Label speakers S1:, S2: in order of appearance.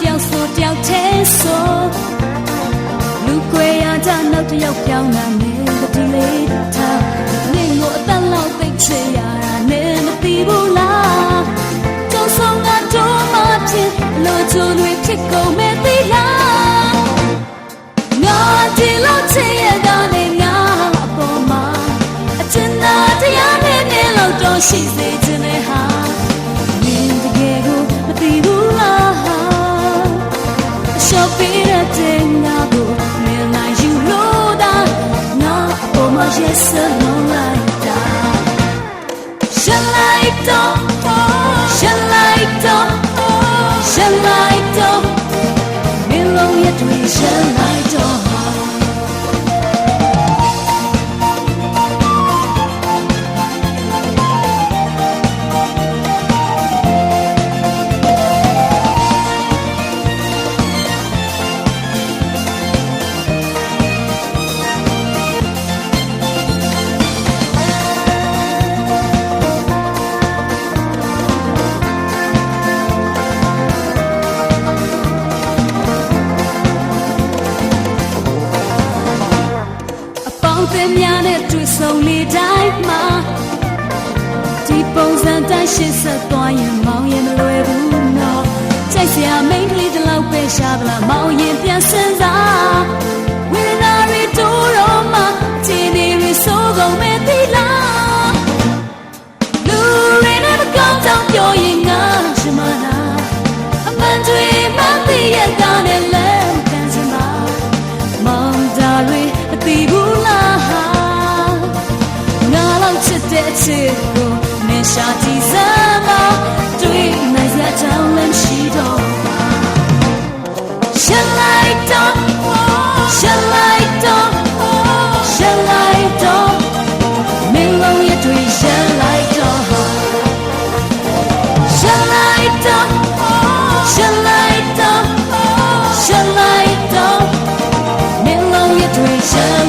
S1: ဆိုတယောက်သေးဆိုလူကွေရကြနောက်တစ်ယောက်ပြောင်းလာနေတတိလေးထားနေကိုအသက်လောက်သိချေရတာနဲ့မသိဘူးလားကြုံဆုံးကတော့မှဖြစ်လို့ချိုးတွေဖြစ်ကုန်မဲ့သိလားငါဒီလိုချစ်ရတာနဲ့ငါအပေါ်မှာအချင်သာတရားနဲ့နဲ့လို့တော့ရှိစေ yes လုံးလို အပေါင်းအသင်းများနဲ့တွေ့ဆုံနေတိုင်းမှာဒီပုံစံတိုင်းရှင်းဆက်သွားရင်မောင်ရင်မလွယ်ဘူးနော်ကြိုက်စရာမိန်းကလေးတစ်လောက်ပဲရှာသလားမောင်ရင်ပြန်စမ်းစား ချစ်ကိုမင်းရှာကြည့်စမ်းပါတွေ့နိုင်စရာတောင်းလမ်းရှိတော့ Shall I don't Shall I don't Shall I don't မင်းလုံးရဲ့တွေ့ Shall I don't Shall I don't Shall I don't Shall I don't မင်းလုံးရဲ့တွေ့ Shall